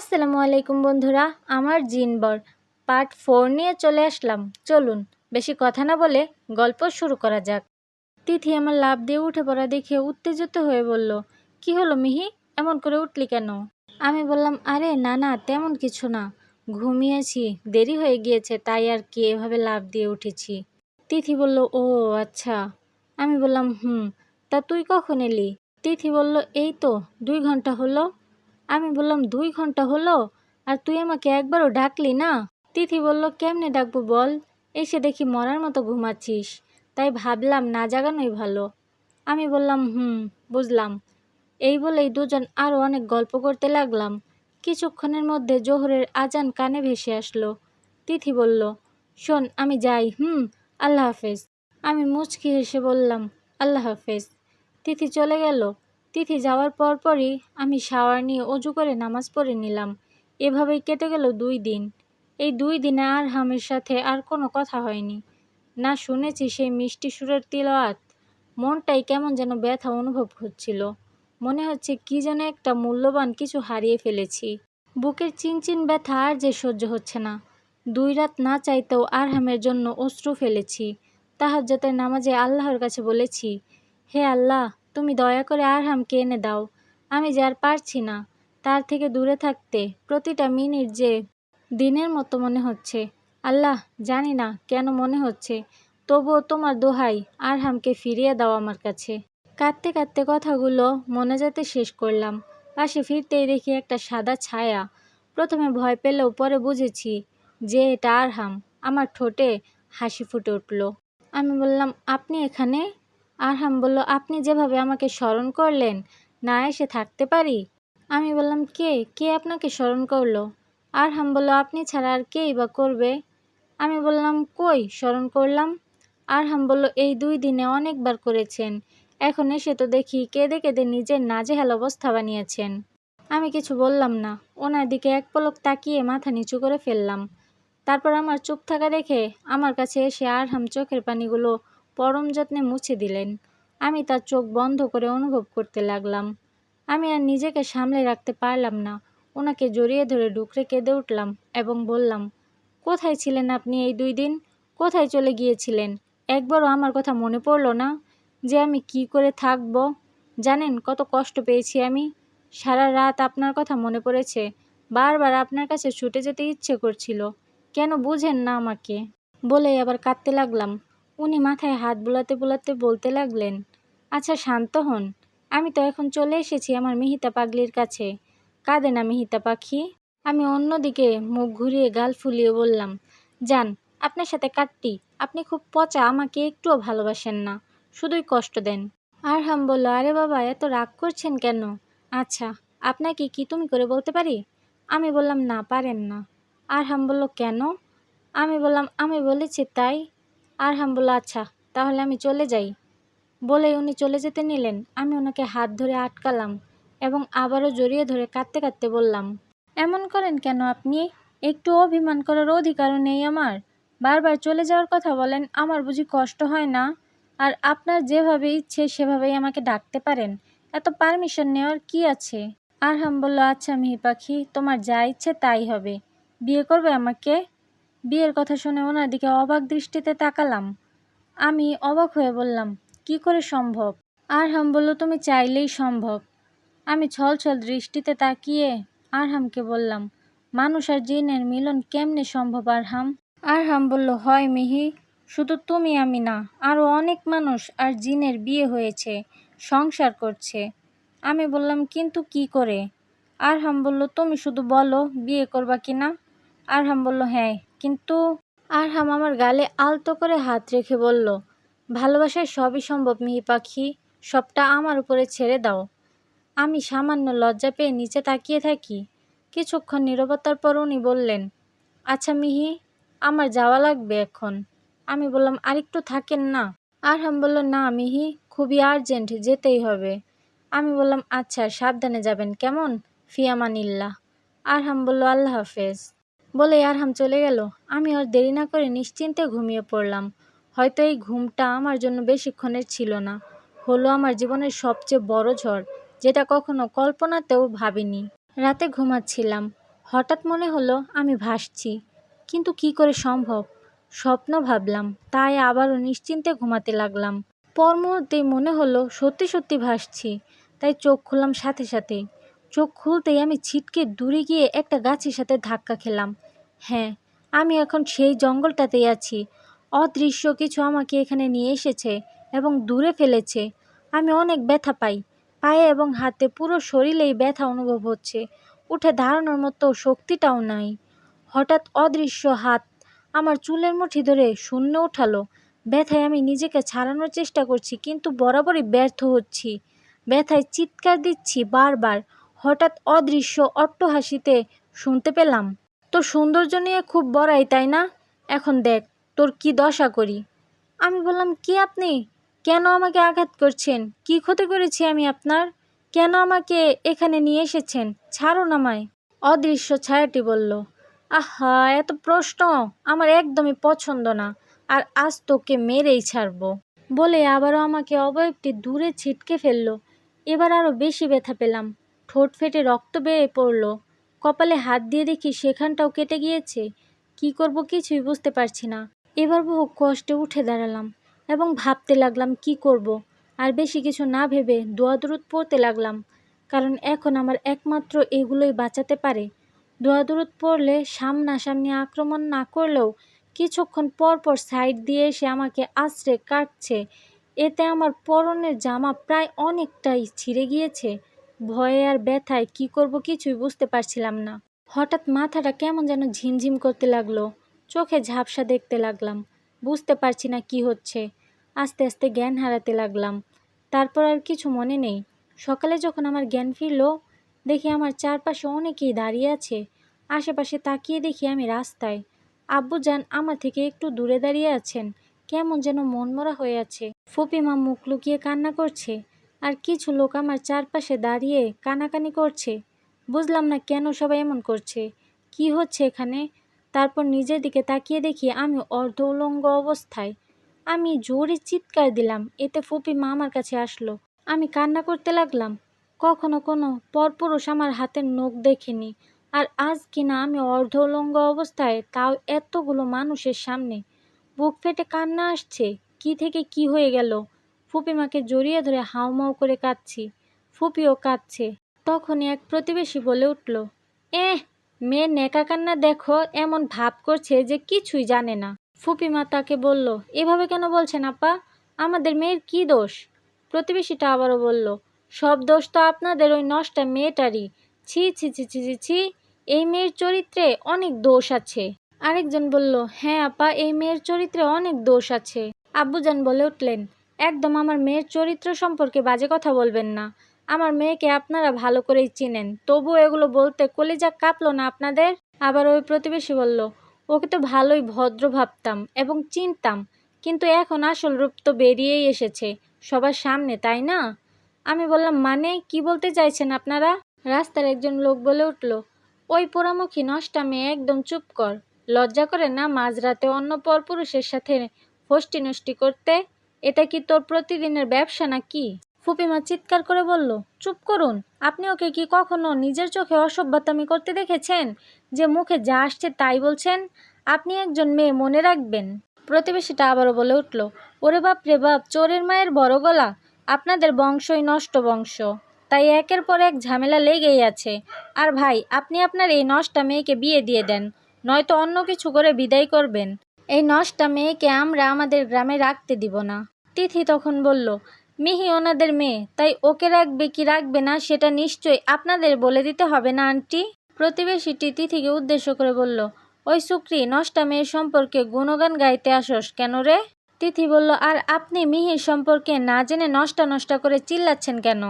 আসসালামু আলাইকুম বন্ধুরা, আমার জিনবর পার্ট ফোর নিয়ে চলে আসলাম। চলুন, বেশি কথা না বলে গল্প শুরু করা যাক। তিথি আমার লাভ দিয়ে উঠে পড়া দেখে উত্তেজিত হয়ে বলল, কি হলো মিহি? এমন করে উঠলি কেন? আমি বললাম, আরে না না, তেমন কিছু না। ঘুমিয়েছি, দেরি হয়ে গিয়েছে, তাই আর কি এভাবে লাভ দিয়ে উঠেছি। তিথি বলল, ও আচ্ছা। আমি বললাম, হুম, তা তুই কখন এলি? তিথি বলল, এই তো, দুই ঘণ্টা হলো। আমি বললাম, দুই ঘণ্টা হলো? আর তুই আমাকে একবারও ডাকলি না? তিথি বলল, কেমনে ডাকবো বল? এসে দেখি মরার মতো ঘুমাচ্ছিস। তাই ভাবলাম না জাগানোই ভালো। আমি বললাম, হুম, বুঝলাম। এই বলেই দুজন আরও অনেক গল্প করতে লাগলাম। কিছুক্ষণের মধ্যে জোহরের আজান কানে ভেসে আসলো। তিথি বলল, শোন, আমি যাই, হুম, আল্লাহ হাফেজ। আমি মুচকি হেসে বললাম, আল্লাহ হাফেজ। তিথি চলে গেল। তিথি যাওয়ার পরপরই আমি শাওয়ার নিয়ে অজু করে নামাজ পড়ে নিলাম। এভাবেই কেটে গেল দুই দিন। এই দুই দিনে আর হামের সাথে আর কোনো কথা হয়নি। না শুনেছি সেই মিষ্টি সুরের তিলওয়াত। মনটাই কেমন যেন ব্যথা অনুভব হচ্ছিল। মনে হচ্ছে কি যেন একটা মূল্যবান কিছু হারিয়ে ফেলেছি। বুকের চিনচিন ব্যথা আর যে সহ্য হচ্ছে না। দুই রাত না চাইতেও আরহামের জন্য অশ্রু ফেলেছি। তাহাজ্জতের নামাজে আল্লাহর কাছে বলেছি, হে আল্লাহ তুমি দয়া করে আরহামকে এনে দাও। আমি যে আর পারছি না, তার থেকে দূরে থাকতে প্রতিটা মিনিট যে দিনের মতো মনে হচ্ছে। আল্লাহ, জানি না কেন মনে হচ্ছে, তবুও তোমার দোহাই আরহামকে ফিরিয়ে দাও আমার কাছে। কাঁদতে কাঁদতে কথাগুলো মনে যেতে শেষ করলাম। পাশে ফিরতেই দেখি একটা সাদা ছায়া। প্রথমে ভয় পেলেও পরে বুঝেছি যে এটা আরহাম। আমার ঠোঁটে হাসি ফুটে উঠল। আমি বললাম, আপনি এখানে? আরহাম বলল, আপনি যেভাবে আমাকে স্মরণ করলেন, না এসে থাকতে পারি? আমি বললাম, কে? কে আপনাকে স্মরণ করল? আরহাম বলল, আপনি ছাড়া আর কেই বা করবে? আমি বললাম, কই স্মরণ করলাম? আরহাম বলল, এই দুই দিনে অনেকবার করেছেন, এখন এসে তো দেখি কেঁদে কেঁদে নিজের নাজেহাল অবস্থা বানিয়েছেন। আমি কিছু বললাম না, ওনার দিকে এক পলক তাকিয়ে মাথা নিচু করে ফেললাম। তারপর আমার চুপ থাকা দেখে আমার কাছে এসে আরহাম চোখের পানিগুলো পরম যত্নে মুছে দিলেন। আমি তার চোখ বন্ধ করে অনুভব করতে লাগলাম। আমি আর নিজেকে সামলে রাখতে পারলাম না। ওনাকে জড়িয়ে ধরে ডুকরে কেঁদে উঠলাম এবং বললাম, কোথায় ছিলেন আপনি এই দুই দিন? কোথায় চলে গিয়েছিলেন? একবারও আমার কথা মনে পড়ল না যে আমি কি করে থাকব। জানেন কত কষ্ট পেয়েছি আমি। সারা রাত আপনার কথা মনে পড়েছে। বারবার আপনার কাছে ছুটে যেতে ইচ্ছে করছিল। কেন বুঝেন না আমাকে? বলেই আবার কাঁদতে লাগলাম। উনি মাথায় হাত বুলাতে বুলাতে বলতে লাগলেন আচ্ছা শান্ত হন। আমি তো এখন চলে এসেছি আমার মিহিতা পাগলির কাছে। কাঁদে না মিহিতা পাখি? আমি অন্যদিকে মুখ ঘুরিয়ে গাল ফুলিয়ে বললাম, যান, আপনার সাথে কাটটি আপনি খুব পচা, আমাকে একটুও ভালোবাসেন না। শুধুই কষ্ট দেন। আর হাম বলল, আরে বাবা, এত রাগ করছেন কেন? আচ্ছা আপনাকে কি তুমি করে বলতে পারি? আমি বললাম, না, পারেন না। আর হাম বলল, কেন? আমি বললাম, আমি বলেছি তাই। আরহাম বলল আচ্ছা তাহলে আমি চলে যাই। বলেই উনি চলে যেতে নিলেন। আমি ওনাকে হাত ধরে আটকালাম এবং আবারও জড়িয়ে ধরে কাঁদতে কাঁদতে বললাম, এমন করেন কেন আপনি? একটু অভিমান করার অধিকারও নেই আমার। বারবার চলে যাওয়ার কথা বলেন, আমার বুঝি কষ্ট হয় না? আর আপনার যেভাবে ইচ্ছে সেভাবেই আমাকে ডাকতে পারেন। এত পারমিশন নেওয়ার কি আছে? আর আরহাম বলল আচ্ছা মিহি পাখি, তোমার যা ইচ্ছে তাই হবে। বিয়ে করবে আমাকে? বিয়ের কথা শুনে ওনার দিকে অবাক দৃষ্টিতে তাকালাম। আমি অবাক হয়ে বললাম, কি করে সম্ভব? আরহাম বলল, তুমি চাইলেই সম্ভব। আমি ছল ছল দৃষ্টিতে তাকিয়ে আরহামকে বললাম, মানুষ আর জিনের মিলন কেমনে সম্ভব, আরহাম? আরহাম বলল, হয় মিহি, শুধু তুমি, আমি না আরও অনেক মানুষ আর জিনের বিয়ে হয়েছে, সংসার করছে। আমি বললাম, কিন্তু কি করে? আরহাম বলল, তুমি শুধু বলো, বিয়ে করবা কি না? আরহাম বলল হ্যাঁ কিন্তু আরহাম আমার গালে আলতো করে হাত রেখে বলল, ভালোবাসায় সবই সম্ভব, মিহি পাখি, সবটা আমার উপরে ছেড়ে দাও। আমি সামান্য লজ্জা পেয়ে নিচে তাকিয়ে থাকি। কিছুক্ষণ নিরবতার পর উনি বললেন আচ্ছা মিহি, আমার যাওয়া লাগবে এখন আমি বললাম, আরেকটু থাকেন না আরহাম বলল, না মিহি, খুবই আর্জেন্ট, যেতেই হবে আমি বললাম আচ্ছা সাবধানে যাবেন, কেমন? ফিয়ামানিল্লাহ আরহাম বলল, আল্লাহ হাফেজ। বলে আরহাম চলে গেল। আমি আর দেরি না করে নিশ্চিন্তে ঘুমিয়ে পড়লাম। হয়তো এই ঘুমটা আমার জন্য বেশিক্ষণের ছিল না। হলো আমার জীবনের সবচেয়ে বড় ঝড়, যেটা কখনো কল্পনাতেও ভাবিনি। রাতে ঘুমাচ্ছিলাম। হঠাৎ মনে হলো আমি ভাসছি। কিন্তু কি করে সম্ভব? স্বপ্ন ভাবলাম, তাই আবারও নিশ্চিন্তে ঘুমাতে লাগলাম। পর মুহূর্তেই মনে হলো, সত্যি সত্যি ভাসছি। তাই চোখ খুললাম সাথে সাথে। চোখ খুলতেই আমি ছিটকে দূরে গিয়ে একটা গাছের সাথে ধাক্কা খেলাম। হ্যাঁ আমি এখন সেই জঙ্গলটাতেই আছি। অদৃশ্য কিছু আমাকে এখানে নিয়ে এসেছে এবং দূরে ফেলেছে। আমি অনেক ব্যথা পাই। পায়ে এবং হাতে পুরো শরীরেই ব্যথা অনুভব হচ্ছে। উঠে দাঁড়ানোর মতো শক্তিটাও নাই। হঠাৎ অদৃশ্য হাত আমার চুলের মুঠি ধরে শূন্য উঠালো। ব্যথায় আমি নিজেকে ছাড়ানোর চেষ্টা করছি, কিন্তু বরাবরই ব্যর্থ হচ্ছি। ব্যথায় চিৎকার দিচ্ছি বারবার। হঠাৎ অদৃশ্য অট্টহাসিতে শুনতে পেলাম তোর সৌন্দর্য নিয়ে খুব বড়াই, তাই না? এখন দেখ, তোর কি দশা করি? আমি বললাম, কি আপনি? কেন আমাকে আঘাত করছেন? কি ক্ষতি করেছি আমি আপনার? কেন আমাকে এখানে নিয়ে এসেছেন? ছাড়ুন আমায়। অদৃশ্য ছায়াটি বলল, আহা, এত প্রশ্ন, আমার একদমই পছন্দ না, আর আজ তোকে মেরেই ছাড়বো। বলে আবারও আমাকে অবয়বটি দূরে ছিটকে ফেলল, এবার আরও বেশি ব্যথা পেলাম। ঠোঁট ফেটে রক্ত বেয়ে পড়ল। কপালে হাত দিয়ে দেখি সেখানটাও কেটে গিয়েছে। কি করব কিছুই বুঝতে পারছি না। এবার বহু কষ্টে উঠে দাঁড়ালাম এবং ভাবতে লাগলাম, কি করব। আর বেশি কিছু না ভেবে দোয়া দরুদ পড়তে লাগলাম, কারণ এখন আমার একমাত্র এগুলোই বাঁচাতে পারে। দোয়া দরুদ পড়লে সামনাসামনি আক্রমণ না করলেও কিছুক্ষণ পর পর সাইড দিয়ে এসে আমাকে আশ্রে কাটছে। এতে আমার পরনের জামা প্রায় অনেকটাই ছিঁড়ে গিয়েছে। ভয়ে আর ব্যথায় কি করব কিছুই বুঝতে পারছিলাম না। হঠাৎ মাথাটা কেমন যেন ঝিমঝিম করতে লাগল। চোখে ঝাপসা দেখতে লাগলাম। বুঝতে পারছি না কি হচ্ছে। আস্তে আস্তে জ্ঞান হারাতে লাগলাম। তারপর আর কিছু মনে নেই। সকালে যখন আমার জ্ঞান ফিরল, দেখি আমার চারপাশে অনেকেই দাঁড়িয়ে আছে। আশেপাশে তাকিয়ে দেখি আমি রাস্তায়। আব্বুজান আমার থেকে একটু দূরে দাঁড়িয়ে আছেন। কেমন যেন মনমরা হয়ে আছে। ফুপিমা মুখ লুকিয়ে কান্না করছে। আর কিছু লোক আমার চারপাশে দাঁড়িয়ে কানাকানি করছে। বুঝলাম না কেন সবাই এমন করছে। কি হচ্ছে এখানে? তারপর নিজের দিকে তাকিয়ে দেখি আমি অর্ধ উলঙ্গ অবস্থায়। আমি জোরে চিৎকার দিলাম, এতে ফুপি মা আমার কাছে আসলো। আমি কান্না করতে লাগলাম। কখনো কোনো পরপুরুষ আমার হাতের নখ দেখেনি। আর আজ কিনা আমি অর্ধ উলঙ্গ অবস্থায়, তাও এতগুলো মানুষের সামনে। বুক ফেটে কান্না আসছে। কি থেকে কি হয়ে গেল? ফুপিমাকে জড়িয়ে ধরে হাউমাউ করে কাঁদছি। ফুপিও কাঁদছে। তখনই এক প্রতিবেশী বলে উঠল, এহ, মেয়ে নেকা কান্না দেখো, এমন ভাব করছে যে কিছুই জানে না। ফুপিমা তাকে বলল, এভাবে কেন বলছেন আপা? আমাদের মেয়ের কি দোষ? প্রতিবেশীটা আবারও বলল, সব দোষ তো আপনাদের ওই নষ্টা মেয়েটারই। ছি ছি ছি ছি ছি ছি, এই মেয়ের চরিত্রে অনেক দোষ আছে। আরেকজন বলল হ্যাঁ আপা, এই মেয়ের চরিত্রে অনেক দোষ আছে। আব্বুজান বলে উঠলেন একদম আমার মেয়ের চরিত্র সম্পর্কে বাজে কথা বলবেন না। আমার মেয়েকে আপনারা ভালো করেই চিনেন। তবু এগুলো বলতে কলিজা কাঁপলো না আপনাদের? আবার ওই প্রতিবেশী বলল, ওকে তো ভালোই ভদ্র ভাবতাম এবং চিনতাম, কিন্তু এখন আসল রূপ তো বেরিয়েই এসেছে, সবার সামনে, তাই না? আমি বললাম মানে? কি বলতে চাইছেন আপনারা? রাস্তার একজন লোক বলে উঠল, ওই পোড়ামুখী নষ্টা মেয়ে, একদম চুপ কর। লজ্জা করে না মাঝরাতে অন্য পরপুরুষের সাথে ফষ্টি নষ্টি করতে? এটা কি তোর প্রতিদিনের ব্যবসা না নাকি? ফুপিমা চিৎকার করে বলল, চুপ করুন, আপনি ওকে কি কখনো নিজের চোখে অসভ্যতামি করতে দেখেছেন? যে মুখে যা আসছে তাই বলছেন? আপনি একজন মেয়ে, মনে রাখবেন। প্রতিবেশীটা আবারও বলে উঠল, ওরে বাপ রে বাপ, চোরের মায়ের বড় গলা। আপনাদের বংশই নষ্ট বংশ। তাই একের পর এক ঝামেলা লেগেই আছে। আর ভাই, আপনি আপনার এই নষ্টা মেয়েকে বিয়ে দিয়ে দেন। নয়তো অন্য কিছু করে বিদায় করবেন। এই নষ্টা মেয়েকে আমরা আমাদের গ্রামে রাখতে দিব না। তিথি তখন বলল, মিহি ওনাদের মেয়ে, তাই ওকে রাখবে কি রাখবে না সেটা নিশ্চয়ই আপনাদের বলে দিতে হবে না, আন্টি? প্রতিবেশীটি তিথিকে উদ্দেশ্য করে বলল, ওই সুক্রি, নষ্টা মেয়ের সম্পর্কে গুণগান গাইতে আসস কেন রে? তিথি বলল, আর আপনি মিহির সম্পর্কে না জেনে নষ্টা নষ্টা করে চিল্লাচ্ছেন কেন?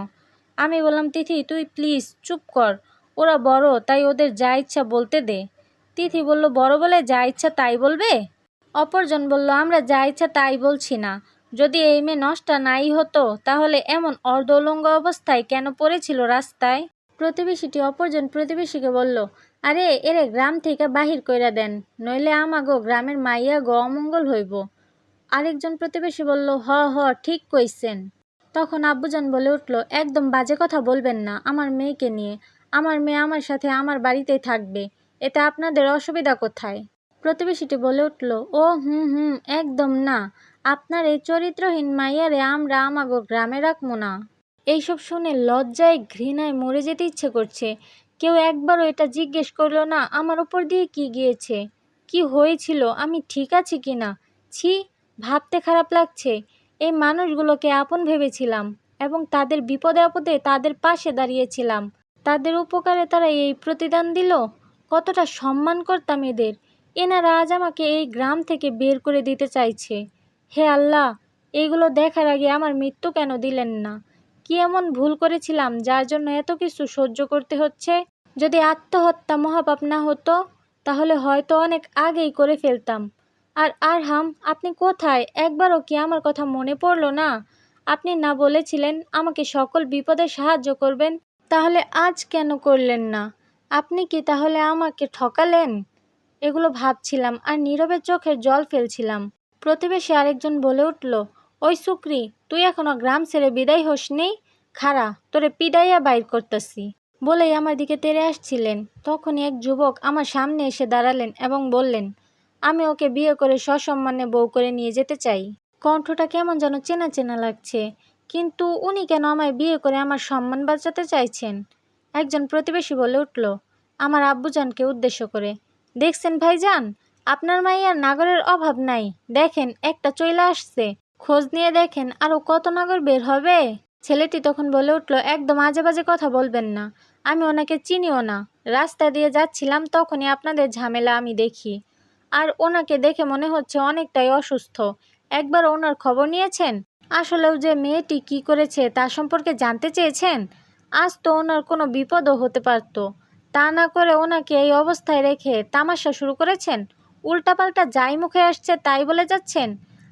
আমি বললাম, তিথি, তুই প্লিজ চুপ কর, ওরা বড়, তাই ওদের যা ইচ্ছা বলতে দে। তিথি বলল, বড় বলে যা ইচ্ছা তাই বলবে? অপরজন বলল, আমরা যা ইচ্ছা তাই বলছি না। যদি এই মেয়ে নষ্টা নাই হতো, তাহলে এমন অর্ধলঙ্গ অবস্থায় কেন পড়েছিল রাস্তায়? প্রতিবেশীটি অপরজন প্রতিবেশীকে বলল, আরে, এরে গ্রাম থেকে বাহির কইরা দেন, নইলে আমাগো গ্রামের মাইয়া গো অমঙ্গল হইব। আরেকজন প্রতিবেশী বলল, হ হ, ঠিক কইছেন। তখন আব্বুজান বলে উঠল, একদম বাজে কথা বলবেন না আমার মেয়েকে নিয়ে। আমার মেয়ে আমার সাথে আমার বাড়িতেই থাকবে। এতে আপনাদের অসুবিধা কোথায়? প্রতিবেশীটি বলে উঠল, ও, হুম হুম, একদম না। আপনার এই চরিত্রহীন মাইয়ারে আমরা আমাগো গ্রামে রাখব না। এইসব শুনে লজ্জায়, ঘৃণায় মরে যেতে ইচ্ছে করছে। কেউ একবারও এটা জিজ্ঞেস করল না, আমার উপর দিয়ে কি গিয়েছে? কি হয়েছিল? আমি ঠিক আছি কি না? ছি, ভাবতে খারাপ লাগছে। এই মানুষগুলোকে আপন ভেবেছিলাম এবং তাদের বিপদে আপদে তাদের পাশে দাঁড়িয়েছিলাম। তাদের উপকারে তারা এই প্রতিদান দিল? কতটা সম্মান করতাম এদের। এনারা আজ আমাকে এই গ্রাম থেকে বের করে দিতে চাইছে। হে আল্লাহ এইগুলো দেখার আগে আমার মৃত্যু কেন দিলেন না? কি এমন ভুল করেছিলাম যার জন্য এত কিছু সহ্য করতে হচ্ছে? যদি আত্মহত্যা মহাপাপ না হতো, তাহলে হয়তো অনেক আগেই করে ফেলতাম। আর আরহাম, আপনি কোথায়? একবারও কি আমার কথা মনে পড়ল না? আপনি না বলেছিলেন আমাকে সকল বিপদে সাহায্য করবেন, তাহলে আজ কেন করলেন না? আপনি কি তাহলে আমাকে ঠকালেন? এগুলো ভাবছিলাম আর নীরবে চোখের জল ফেলছিলাম। প্রতিবেশী আরেকজন বলে উঠল, ওই সুক্রি, তুই এখনও গ্রাম ছেড়ে বিদায় হোস নেই খারা তোরে পিডাইয়া বাইর করতেছি। বলেই আমার দিকে তেড়ে আসছিলেন। তখনই এক যুবক আমার সামনে এসে দাঁড়ালেন এবং বললেন, আমি ওকে বিয়ে করে সসম্মানে বউ করে নিয়ে যেতে চাই। কণ্ঠটা কেমন যেন চেনা চেনা লাগছে, কিন্তু উনি কেন আমায় বিয়ে করে আমার সম্মান বাঁচাতে চাইছেন? একজন প্রতিবেশী বলে উঠল, আমার আব্বুজানকে উদ্দেশ্য করে। দেখছেন ভাইজান, আপনার মাইয়ার নাগরের অভাব নাই। দেখেন, একটা চইলা আসছে। খোঁজ নিয়ে দেখেন আরও কত নাগর বের হবে? ছেলেটি তখন বলে উঠল, একদম আজে বাজে কথা বলবেন না। আমি ওনাকে চিনিও না। রাস্তা দিয়ে যাচ্ছিলাম, তখনই আপনাদের ঝামেলা আমি দেখি। আর ওনাকে দেখে মনে হচ্ছে অনেকটাই অসুস্থ। একবার ওনার খবর নিয়েছেন? আসলেও যে মেয়েটি কি করেছে তা সম্পর্কে জানতে চেয়েছেন? আজ তো ওনার কোনো বিপদও হতে পারত। তা না করে ওনাকে এই অবস্থায় রেখে তামাশা শুরু করেছেন? উল্টাপাল্টা যাই মুখে আসছে তাই বলে যাচ্ছেন?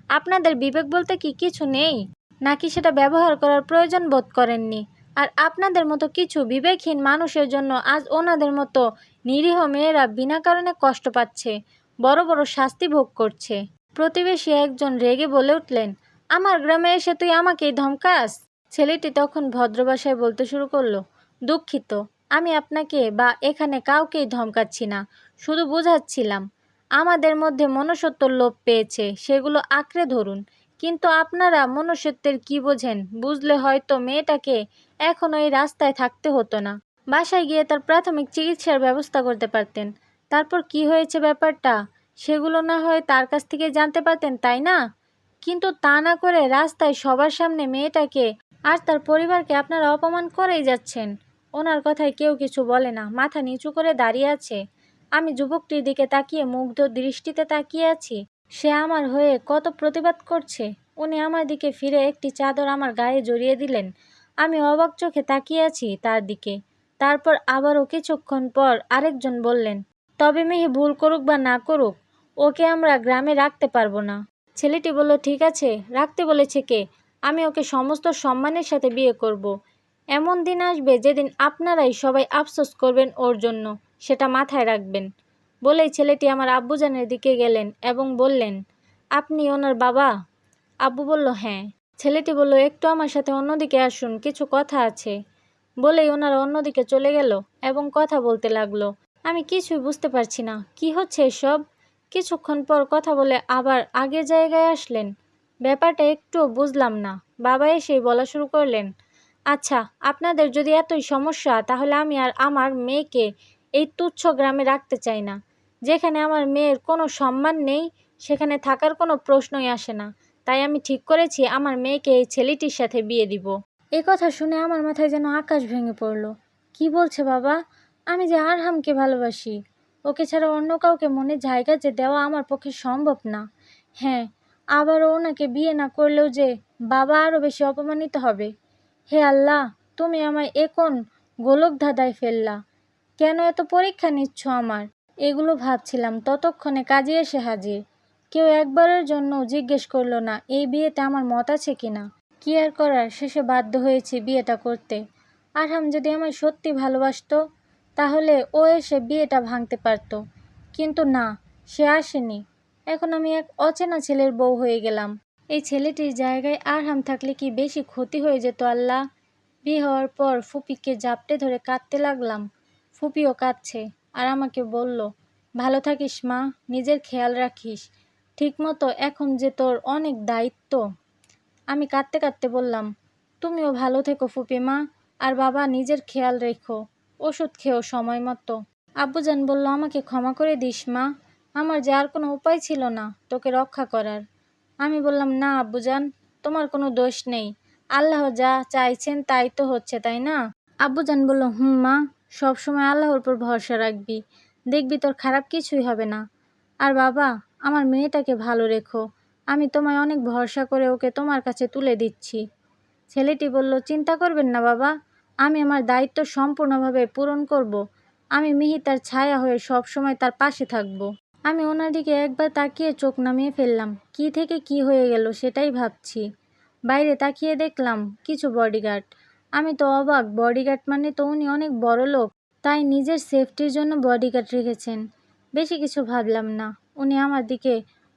আপনাদের বিবেক বলতে কি কিছু নেই? নাকি সেটা ব্যবহার করার প্রয়োজন বোধ করেননি? আর আপনাদের মতো কিছু বিবেকহীন মানুষের জন্য আজ ওনাদের মতো নিরীহ মেয়েরা বিনা কারণে কষ্ট পাচ্ছে, বড় বড় শাস্তি ভোগ করছে। প্রতিবেশী একজন রেগে বলে উঠলেন, আমার গ্রামে এসে তুই আমাকেই ধমকাস? ছেলেটি তখন ভদ্র ভাষায় বলতে শুরু করল, দুঃখিত। আমি আপনাকে বা এখানে কাউকেই ধমকাচ্ছি না, শুধু বোঝাচ্ছিলাম। আমাদের মধ্যে মনুষ্যত্বর লোপ পেয়েছে, সেগুলো আঁকড়ে ধরুন। কিন্তু আপনারা মনুষ্যত্বের কি বোঝেন? বুঝলে হয়তো মেয়েটাকে এখনও এই রাস্তায় থাকতে হতো না। বাসায় গিয়ে তার প্রাথমিক চিকিৎসার ব্যবস্থা করতে পারতেন। তারপর কি হয়েছে ব্যাপারটা? সেগুলো না হয় তার কাছ থেকে জানতে পারতেন, তাই না? কিন্তু তা না করে রাস্তায় সবার সামনে মেয়েটাকে আর তার পরিবারকে আপনারা অপমান করেই যাচ্ছেন। ওনার কথায় কেউ কিছু বলে না, মাথা নিচু করে দাঁড়িয়ে আছে। আমি যুবকটির দিকে তাকিয়ে মুগ্ধ দৃষ্টিতে তাকিয়ে আছি। সে আমার হয়ে কত প্রতিবাদ করছে। উনি আমার দিকে ফিরে একটি চাদর আমার গায়ে জড়িয়ে দিলেন। আমি অবাক চোখে তাকিয়ে আছি তার দিকে। তারপর আবারও কিছুক্ষণ পর আরেকজন বললেন, তবে মেয়ে ভুল করুক বা না করুক, ওকে আমরা গ্রামে রাখতে পারব না। ছেলেটি বলল, ঠিক আছে, রাখতে বলেছে কে? আমি ওকে সমস্ত সম্মানের সাথে বিয়ে করব। এমন দিন আসবে যেদিন আপনারাই সবাই আফসোস করবেন ওর জন্য, সেটা মাথায় রাখবেন। বলেই ছেলেটি আমার আব্বুজানের দিকে গেলেন এবং বললেন, আপনি ওনার বাবা? আব্বু বলল হ্যাঁ। ছেলেটি বলল, একটু আমার সাথে অন্যদিকে আসুন, কিছু কথা আছে। বলেই ওনারা অন্যদিকে চলে গেল এবং কথা বলতে লাগল। আমি কিছুই বুঝতে পারছি না, কি হচ্ছে এসব? কিছুক্ষণ পর কথা বলে আবার আগের জায়গায় আসলেন। ব্যাপারটা একটু বুঝলাম না। বাবা এসেই বলা শুরু করলেন আচ্ছা আপনাদের যদি এতই সমস্যা, তাহলে আমি আর আমার মেয়েকে এই তুচ্ছ গ্রামে রাখতে চাই না। যেখানে আমার মেয়ের কোনো সম্মান নেই, সেখানে থাকার কোনো প্রশ্নই আসে না। তাই আমি ঠিক করেছি, আমার মেয়েকে এই ছেলেটির সাথে বিয়ে দিব। এ কথা শুনে আমার মাথায় যেন আকাশ ভেঙে পড়ল। কি বলছে বাবা? আমি যে আরহামকে ভালোবাসি। ওকে ছাড়া অন্য কাউকে মনে জায়গা যে দেওয়া আমার পক্ষে সম্ভব না। হ্যাঁ আবারও ওনাকে বিয়ে না করলেও যে বাবা আরও বেশি অপমানিত হবে। হে আল্লাহ, তুমি আমায় এ কোন গোলক ধাঁধায় ফেললা। কেন এত পরীক্ষা নিচ্ছ আমার? এগুলো ভাবছিলাম, ততক্ষণে কাজে এসে হাজির। কেউ একবারের জন্য জিজ্ঞেস করল না, এই বিয়েতে আমার মত আছে কিনা কি আর করার, শেষে বাধ্য হয়েছি বিয়েটা করতে। আরহাম যদি আমায় সত্যি ভালোবাসত, তাহলে ও এসে বিয়েটা ভাঙতে পারত। কিন্তু না, সে আসেনি। এখন আমি এক অচেনা ছেলের বউ হয়ে গেলাম। এই ছেলেটির জায়গায় আরহাম থাকলে কি বেশি ক্ষতি হয়ে যেত আল্লাহ? বিয়ে হওয়ার পর ফুপিকে জাপটে ধরে কাঁদতে লাগলাম। ফুপিও কাঁদছে আর আমাকে বলল, ভালো থাকিস মা, নিজের খেয়াল রাখিস। ঠিকমতো এখন যে তোর অনেক দায়িত্ব। আমি কাঁদতে কাঁদতে বললাম, তুমিও ভালো থেকো ফুপি মা, আর বাবা নিজের খেয়াল রেখো, ওষুধ খেও সময় মতো। আব্বুজান বলল, আমাকে ক্ষমা করে দিস মা, আমার যে আর কোনো উপায় ছিল না, তোকে রক্ষা করার। আমি বললাম, না আব্বুজান তোমার কোনো দোষ নেই। আল্লাহ যা চাইছেন তাই তো হচ্ছে, তাই না? আব্বুজান বলল, হুম মা সব সময় আল্লাহর উপর ভরসা রাখবি। দেখবি তোর খারাপ কিছুই হবে না। আর বাবা, আমার মেয়েটাকে ভালো রেখো। আমি তোমায় অনেক ভরসা করে ওকে তোমার কাছে তুলে দিচ্ছি। ছেলেটি বলল, চিন্তা করবেন না বাবা, আমি আমার দায়িত্ব সম্পূর্ণভাবে পূরণ করব। আমি মিহি তার ছায়া হয়ে সব সময় তার পাশে থাকব। আমি ওনার দিকে একবার তাকিয়ে চোখ নামিয়ে ফেললাম। কি থেকে কি হয়ে গেল সেটাই ভাবছি। বাইরে তাকিয়ে দেখলাম কিছু বডিগার্ড আমি তো অবাক বডিগার্ড মানে তো উনি অনেক বড় লোক, তাই নিজের সেফটির জন্য বডিগার্ড রেখেছেন। বেশি কিছু ভাবলাম না। উনি আমার দিকে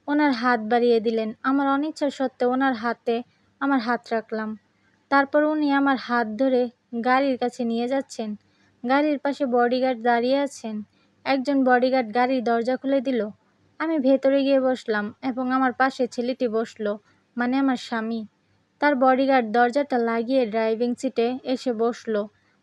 ওনার হাত বাড়িয়ে দিলেন। আমার অনিচ্ছা সত্ত্বেও ওনার হাতে আমার হাত রাখলাম। তারপর উনি আমার হাত ধরে গাড়ির কাছে নিয়ে যাচ্ছেন। গাড়ির পাশে বডিগার্ড দাঁড়িয়ে আছেন। একজন বডিগার্ড গাড়ির দরজা খুলে দিল। আমি ভেতরে গিয়ে বসলাম এবং আমার পাশে ছেলেটি বসল মানে আমার স্বামী। তার বডিগার্ড দরজাটা লাগিয়ে ড্রাইভিং সিটে এসে বসল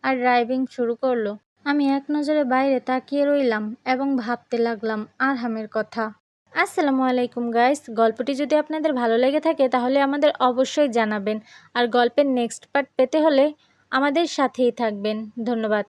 আর ড্রাইভিং শুরু করল। আমি এক নজরে বাইরে তাকিয়ে রইলাম এবং ভাবতে লাগলাম, আরহামের কথা। আসসালামু আলাইকুম গাইস, গল্পটি যদি আপনাদের ভালো লেগে থাকে তাহলে আমাদের অবশ্যই জানাবেন। আর গল্পের নেক্সট পার্ট পেতে হলে আমাদের সাথেই থাকবেন। ধন্যবাদ।